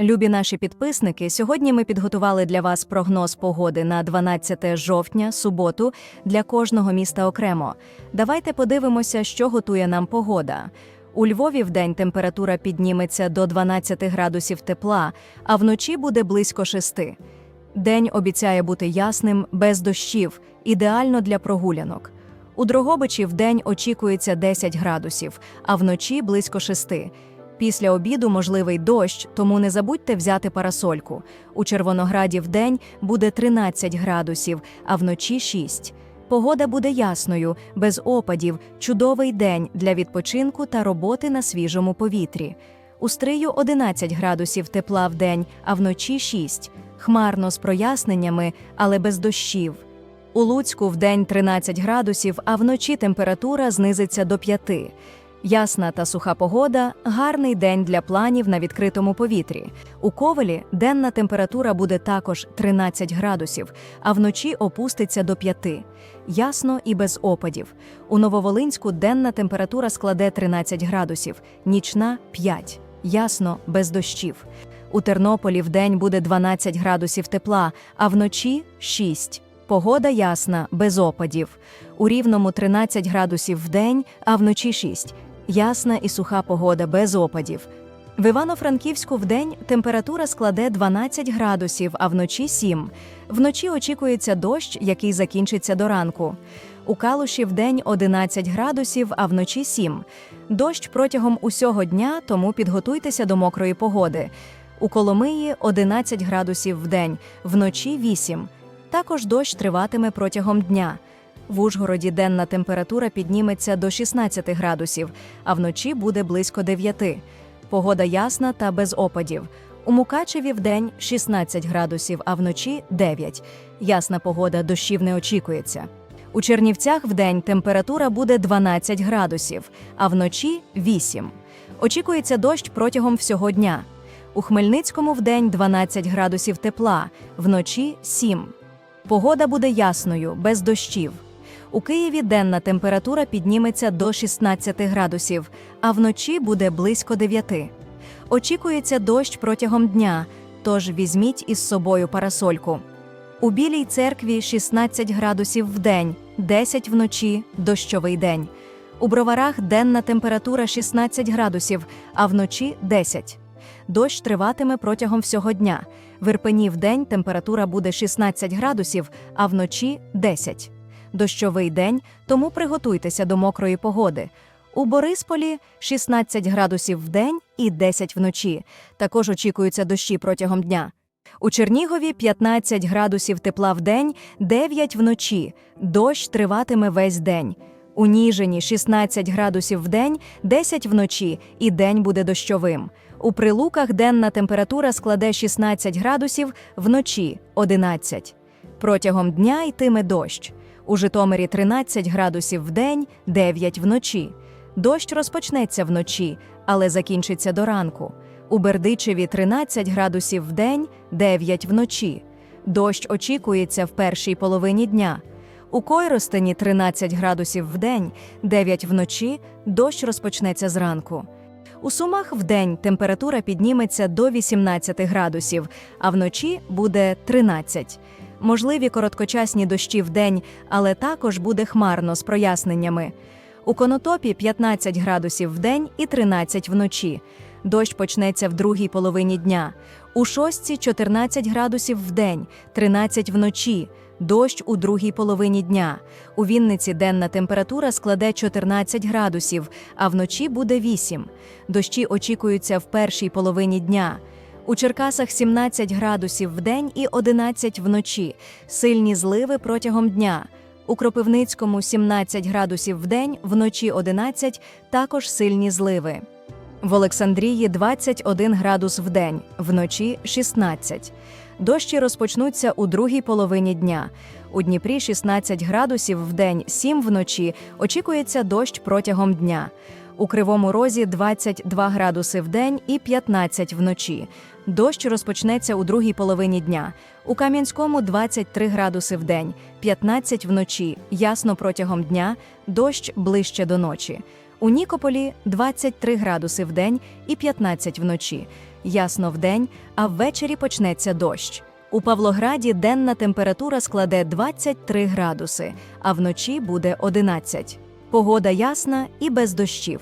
Любі наші підписники, сьогодні ми підготували для вас прогноз погоди на 12 жовтня, суботу, для кожного міста окремо. Давайте подивимося, що готує нам погода. У Львові вдень температура підніметься до 12 градусів тепла, а вночі буде близько 6. День обіцяє бути ясним, без дощів, ідеально для прогулянок. У Дрогобичі вдень очікується 10 градусів, а вночі близько 6. Після обіду можливий дощ, тому не забудьте взяти парасольку. У Червонограді вдень буде 13 градусів, а вночі 6. Погода буде ясною, без опадів, чудовий день для відпочинку та роботи на свіжому повітрі. У Стрию 11 градусів тепла вдень, а вночі 6. Хмарно з проясненнями, але без дощів. У Луцьку вдень 13 градусів, а вночі температура знизиться до 5. Ясна та суха погода гарний день для планів на відкритому повітрі. У Ковелі денна температура буде також 13 градусів, а вночі опуститься до 5. Ясно і без опадів. У Нововолинську денна температура складе 13 градусів, нічна 5. Ясно без дощів. У Тернополі вдень буде 12 градусів тепла, а вночі 6. Погода ясна, без опадів. У Рівному 13 градусів вдень, а вночі 6. Ясна і суха погода без опадів. В Івано-Франківську вдень температура складе 12 градусів, а вночі 7. Вночі очікується дощ, який закінчиться до ранку. У Калуші вдень 11 градусів, а вночі 7. Дощ протягом усього дня, тому підготуйтеся до мокрої погоди. У Коломиї 11 градусів вдень, вночі 8. Також дощ триватиме протягом дня. В Ужгороді денна температура підніметься до 16 градусів, а вночі буде близько 9. Погода ясна та без опадів. У Мукачеві вдень 16 градусів, а вночі 9. Ясна погода, дощів не очікується. У Чернівцях вдень температура буде 12 градусів, а вночі 8. Очікується дощ протягом всього дня. У Хмельницькому вдень 12 градусів тепла, вночі 7. Погода буде ясною, без дощів. У Києві денна температура підніметься до 16 градусів, а вночі буде близько 9. Очікується дощ протягом дня, тож візьміть із собою парасольку. У Білій церкві 16 градусів в день, 10 вночі дощовий день. У броварах денна температура 16 градусів, а вночі 10. Дощ триватиме протягом всього дня. В Ірпені вдень температура буде 16 градусів, а вночі 10. Дощовий день, тому приготуйтеся до мокрої погоди. У Борисполі 16 градусів в день і 10 вночі. Також очікуються дощі протягом дня. У Чернігові 15 градусів тепла в день, 9 вночі. Дощ триватиме весь день. У Ніжині 16 градусів в день, 10 вночі, і день буде дощовим. У Прилуках денна температура складе 16 градусів, вночі 11. Протягом дня йтиме дощ. У Житомирі 13 градусів в день, 9 вночі. Дощ розпочнеться вночі, але закінчиться до ранку. У Бердичеві 13 градусів в день, 9 вночі. Дощ очікується в першій половині дня. У Койростені 13 градусів в день, 9 вночі, дощ розпочнеться зранку. У Сумах вдень температура підніметься до 18 градусів, а вночі буде 13. Можливі короткочасні дощі вдень, але також буде хмарно з проясненнями. У Конотопі 15 градусів вдень і 13 вночі. Дощ почнеться в другій половині дня. У Шостці 14 градусів вдень, 13 вночі. Дощ у другій половині дня. У Вінниці денна температура складе 14 градусів, а вночі буде 8. Дощі очікуються в першій половині дня. У Черкасах 17 градусів вдень і 11 вночі. Сильні зливи протягом дня. У Кропивницькому 17 градусів вдень, вночі 11, також сильні зливи. В Олександрії 21 градус вдень, вночі 16. Дощі розпочнуться у другій половині дня. У Дніпрі 16 градусів вдень, 7 вночі. Очікується дощ протягом дня. У Кривому Розі 22 градуси вдень і 15 вночі. Дощ розпочнеться у другій половині дня. У Кам'янському 23 градуси вдень, 15 вночі. Ясно протягом дня, дощ ближче до ночі. У Нікополі 23 градуси вдень і 15 вночі. ясно вдень, а ввечері почнеться дощ. У Павлограді денна температура складе 23 градуси, а вночі буде 11. Погода ясна і без дощів.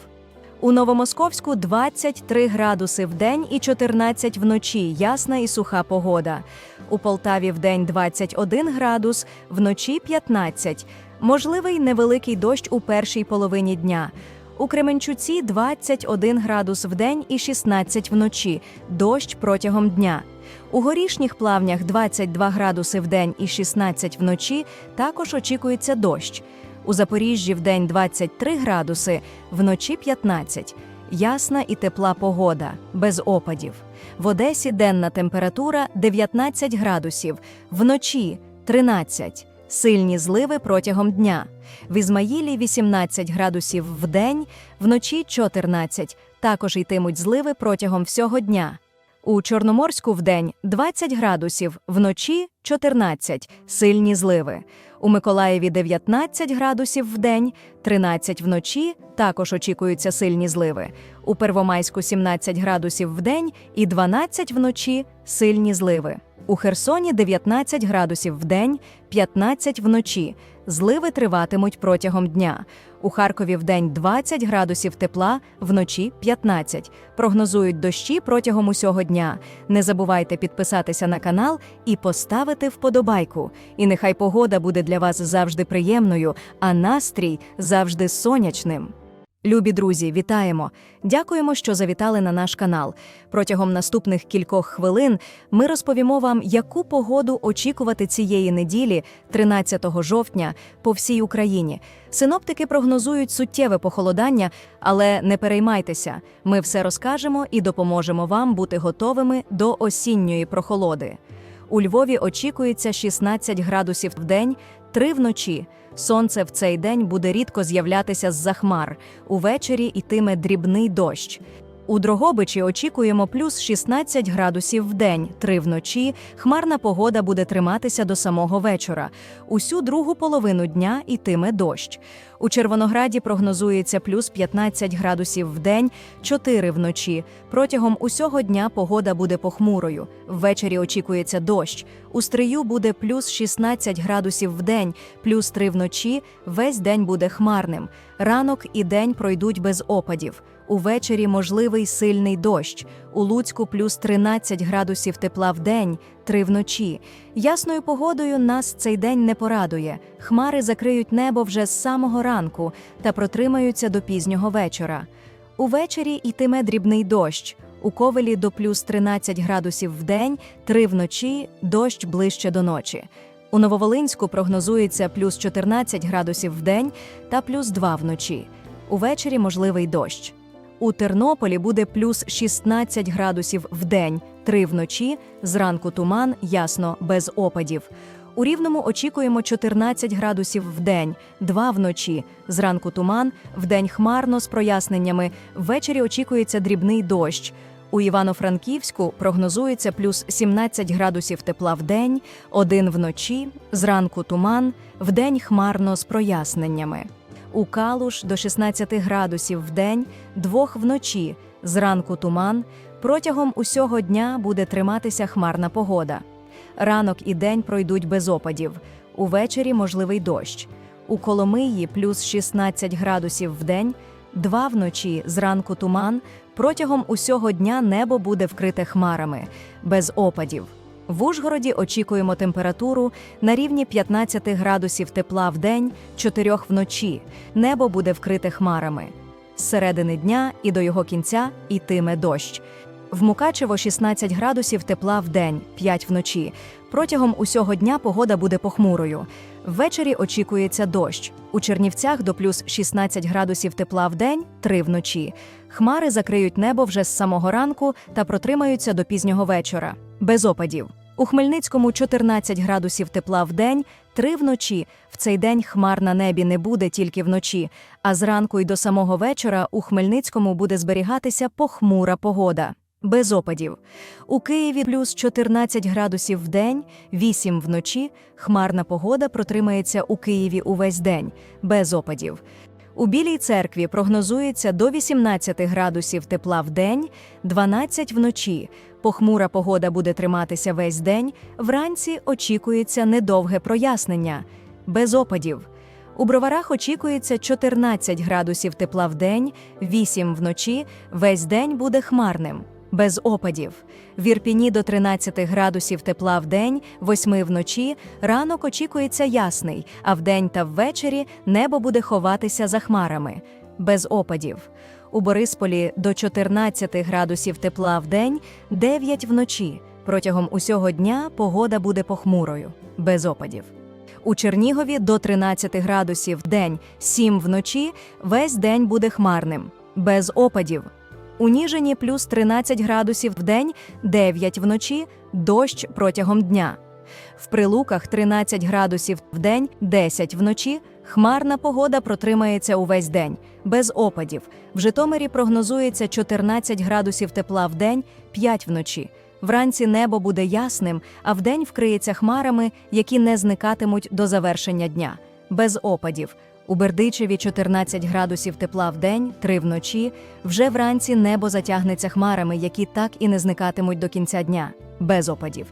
У Новомосковську 23 градуси вдень і 14 вночі, ясна і суха погода. У Полтаві вдень 21 градус, вночі 15. Можливий невеликий дощ у першій половині дня. У Кременчуці 21 градус вдень і 16 вночі, дощ протягом дня. У горішніх плавнях 22 градуси вдень і 16 вночі також очікується дощ. У Запоріжжі вдень 23 градуси, вночі 15. Ясна і тепла погода, без опадів. В Одесі денна температура 19 градусів, вночі 13. Сильні зливи протягом дня. В Ізмаїлі 18 градусів вдень, вночі 14. Також йтимуть зливи протягом всього дня. У Чорноморську вдень 20 градусів, вночі 14, сильні зливи. У Миколаєві 19 градусів вдень, 13 вночі, також очікуються сильні зливи. У Первомайську 17 градусів вдень і 12 вночі, сильні зливи. У Херсоні 19 градусів вдень, 15 вночі. Зливи триватимуть протягом дня. У Харкові вдень 20 градусів тепла, вночі 15. Прогнозують дощі протягом усього дня. Не забувайте підписатися на канал і поставити вподобайку. І нехай погода буде для вас завжди приємною, а настрій завжди сонячним. Любі друзі, вітаємо! Дякуємо, що завітали на наш канал. Протягом наступних кількох хвилин ми розповімо вам, яку погоду очікувати цієї неділі, 13 жовтня, по всій Україні. Синоптики прогнозують суттєве похолодання, але не переймайтеся, ми все розкажемо і допоможемо вам бути готовими до осінньої прохолоди. У Львові очікується 16 градусів в день, 3 вночі. Сонце в цей день буде рідко з'являтися з-за хмар. Увечері йтиме дрібний дощ. У Дрогобичі очікуємо плюс 16 градусів в день, 3 вночі. Хмарна погода буде триматися до самого вечора. Усю другу половину дня йтиме дощ. У Червонограді прогнозується плюс 15 градусів в день, 4 вночі. Протягом усього дня погода буде похмурою. Ввечері очікується дощ. У Стрию буде плюс 16 градусів в день, плюс 3 вночі. Весь день буде хмарним. Ранок і день пройдуть без опадів. Увечері можливий сильний дощ. У Луцьку плюс 13 градусів тепла в день, 3 вночі. Ясною погодою нас цей день не порадує. Хмари закриють небо вже з самого ранку та протримаються до пізнього вечора. Увечері йтиме дрібний дощ. У Ковелі до плюс 13 градусів в день, 3 вночі, дощ ближче до ночі. У Нововолинську прогнозується плюс 14 градусів в день та плюс 2 вночі. Увечері можливий дощ. У Тернополі буде плюс 16 градусів в день, 3 вночі, зранку туман, ясно, без опадів. У Рівному очікуємо 14 градусів в день, 2 вночі, зранку туман, вдень хмарно з проясненнями, ввечері очікується дрібний дощ. У Івано-Франківську прогнозується плюс 17 градусів тепла в день, 1 вночі, зранку туман, вдень хмарно з проясненнями. У Калуш до 16 градусів в день, 2 вночі, зранку туман. Протягом усього дня буде триматися хмарна погода. Ранок і день пройдуть без опадів. Увечері можливий дощ. У Коломиї плюс 16 градусів в день, 2 вночі, зранку туман. Протягом усього дня небо буде вкрите хмарами, без опадів. В Ужгороді очікуємо температуру на рівні 15 градусів тепла в день, 4 вночі. Небо буде вкрите хмарами. З середини дня і до його кінця йтиме дощ. В Мукачево 16 градусів тепла в день, 5 вночі. Протягом усього дня погода буде похмурою. Ввечері очікується дощ. У Чернівцях до плюс 16 градусів тепла в день, 3 вночі. Хмари закриють небо вже з самого ранку та протримаються до пізнього вечора. Без опадів. У Хмельницькому 14 градусів тепла в день, 3 вночі. В цей день хмар на небі не буде тільки вночі, а зранку й до самого вечора у Хмельницькому буде зберігатися похмура погода. Без опадів. У Києві плюс 14 градусів в день, 8 вночі. Хмарна погода протримається у Києві увесь день, без опадів. У Білій церкві прогнозується до 18 градусів тепла в день, 12 вночі. Похмура погода буде триматися весь день. Вранці очікується недовге прояснення, без опадів. У броварах очікується 14 градусів тепла в день, 8 вночі. Весь день буде хмарним, без опадів. В Ірпіні до 13 градусів тепла в день, 8 вночі. Ранок очікується ясний, а вдень та ввечері небо буде ховатися за хмарами, без опадів. У Борисполі до 14 градусів тепла в день, 9 вночі. Протягом усього дня погода буде похмурою, без опадів. У Чернігові до 13 градусів день, 7 вночі, весь день буде хмарним, без опадів. У Ніжині плюс 13 градусів в день, 9 вночі, дощ протягом дня. В Прилуках 13 градусів в день, 10 вночі, хмарна погода протримається увесь день, без опадів. В Житомирі прогнозується 14 градусів тепла в день, 5 вночі. Вранці небо буде ясним, а вдень вкриється хмарами, які не зникатимуть до завершення дня, без опадів. У Бердичеві 14 градусів тепла в день, 3 вночі. Вже вранці небо затягнеться хмарами, які так і не зникатимуть до кінця дня, без опадів.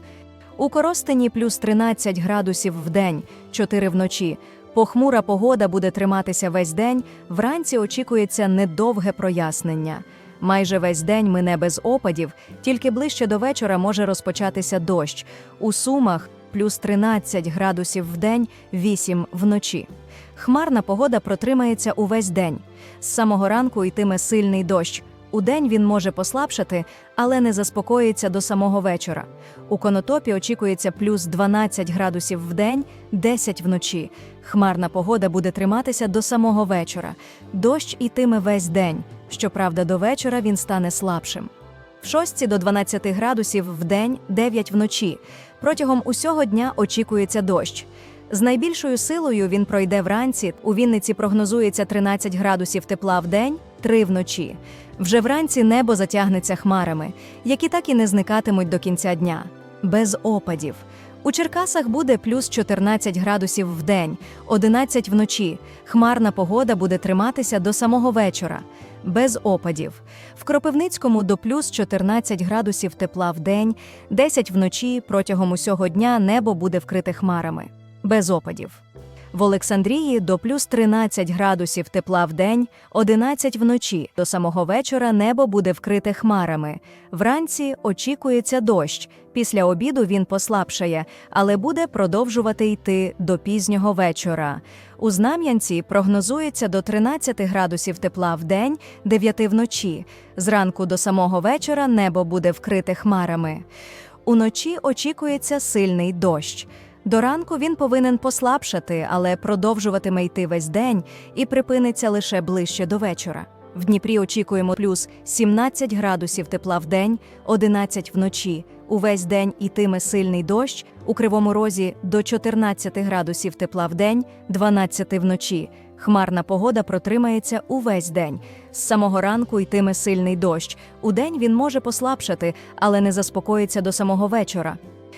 У Коростені плюс 13 градусів в день, 4 вночі. Похмура погода буде триматися весь день. Вранці очікується недовге прояснення. Майже весь день мине без опадів, тільки ближче до вечора може розпочатися дощ. У Сумах плюс 13 градусів в день, 8 вночі. Хмарна погода протримається увесь день. З самого ранку йтиме сильний дощ. Удень він може послабшати, але не заспокоїться до самого вечора. У конотопі очікується плюс 12 градусів в день, 10 вночі. Хмарна погода буде триматися до самого вечора. Дощ ітиме весь день. Щоправда, до вечора він стане слабшим. В 6 до 12 градусів в день, 9 вночі. Протягом усього дня очікується дощ. З найбільшою силою він пройде вранці. У Вінниці прогнозується 13 градусів тепла в день, 3 вночі. Вже вранці небо затягнеться хмарами, які так і не зникатимуть до кінця дня, без опадів. У Черкасах буде плюс 14 градусів в день, 11 вночі. Хмарна погода буде триматися до самого вечора, без опадів. В Кропивницькому до плюс 14 градусів тепла в день, 10 вночі. Протягом усього дня небо буде вкрите хмарами, без опадів. В Олександрії до плюс 13 градусів тепла в день, 11 вночі. До самого вечора небо буде вкрите хмарами. Вранці очікується дощ. Після обіду він послабшає, але буде продовжувати йти до пізнього вечора. У Знам'янці прогнозується до 13 градусів тепла в день, 9 вночі. Зранку до самого вечора небо буде вкрите хмарами. Уночі очікується сильний дощ. До ранку він повинен послабшати, але продовжуватиме йти весь день і припиниться лише ближче до вечора. В Дніпрі очікуємо плюс 17 градусів тепла в день, 11 вночі. Увесь день ітиме сильний дощ, у Кривому Розі до 14 градусів тепла в день, 12 вночі. Хмарна погода протримається увесь день. З самого ранку йтиме сильний дощ. Удень він може послабшати, але не заспокоїться до самого вечора.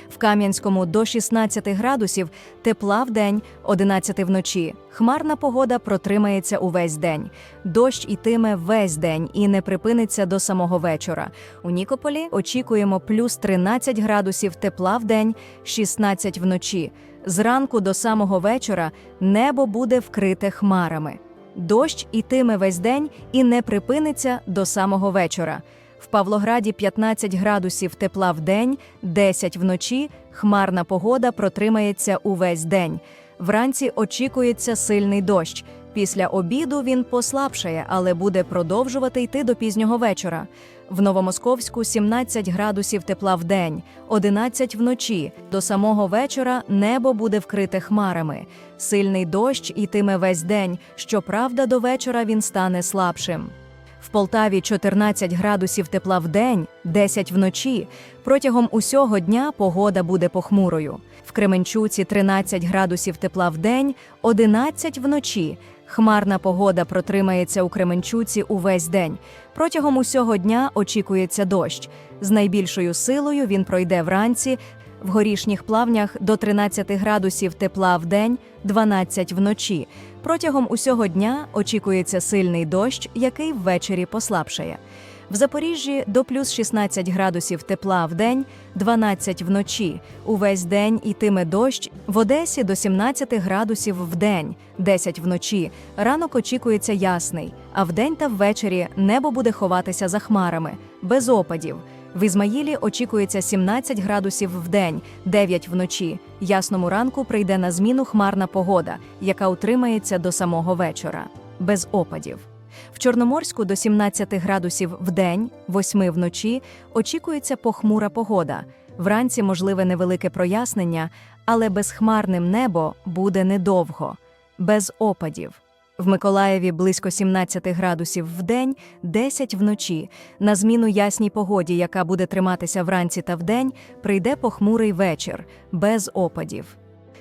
В Кам'янському до 16 градусів, тепла в день, 11 вночі. Хмарна погода протримається увесь день. Дощ ітиме весь день і не припиниться до самого вечора. У Нікополі очікуємо плюс 13 градусів тепла в день, 16 вночі. Зранку до самого вечора небо буде вкрите хмарами. Дощ ітиме весь день і не припиниться до самого вечора. В Павлограді 15 градусів тепла в день, 10 вночі. Хмарна погода протримається увесь день. Вранці очікується сильний дощ. Після обіду він послабшає, але буде продовжувати йти до пізнього вечора. В Новомосковську 17 градусів тепла в день, 11 вночі. До самого вечора небо буде вкрите хмарами. Сильний дощ ітиме весь день. Щоправда, до вечора він стане слабшим. В Полтаві 14 градусів тепла в день, 10 вночі. Протягом усього дня погода буде похмурою. В Кременчуці 13 градусів тепла в день, 11 вночі. Хмарна погода протримається у Кременчуці увесь день. Протягом усього дня очікується дощ. З найбільшою силою він пройде вранці. В горішніх плавнях до 13 градусів тепла в день, 12 вночі. Протягом усього дня очікується сильний дощ, який ввечері послабшає. В Запоріжжі до плюс 16 градусів тепла в день, 12 вночі. Увесь день йтиме дощ. В Одесі до 17 градусів в день, 10 вночі. Ранок очікується ясний, а вдень та ввечері небо буде ховатися за хмарами, без опадів. В Ізмаїлі очікується 17 градусів в день, 9 вночі. Ясному ранку прийде на зміну хмарна погода, яка утримається до самого вечора, без опадів. В Чорноморську до 17 градусів в день, 8 вночі, очікується похмура погода. Вранці можливе невелике прояснення, але безхмарним небо буде недовго, без опадів. В Миколаєві близько 17 градусів в день, 10 вночі. На зміну ясній погоді, яка буде триматися вранці та вдень, прийде похмурий вечір, без опадів.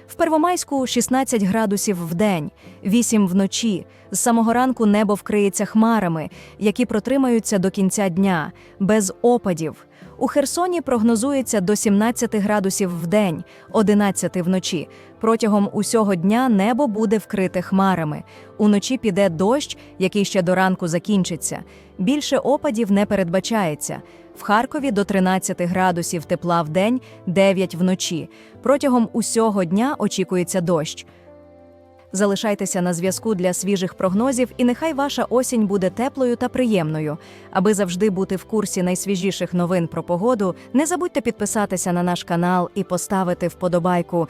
В Первомайську 16 градусів в день, 8 вночі. З самого ранку небо вкриється хмарами, які протримаються до кінця дня, без опадів. У Херсоні прогнозується до 17 градусів в день, 11 вночі. Протягом усього дня небо буде вкрите хмарами. Уночі піде дощ, який ще до ранку закінчиться. Більше опадів не передбачається. В Харкові до 13 градусів тепла в день, 9 вночі. Протягом усього дня очікується дощ. Залишайтеся на зв'язку для свіжих прогнозів, і нехай ваша осінь буде теплою та приємною. Аби завжди бути в курсі найсвіжіших новин про погоду, не забудьте підписатися на наш канал і поставити вподобайку.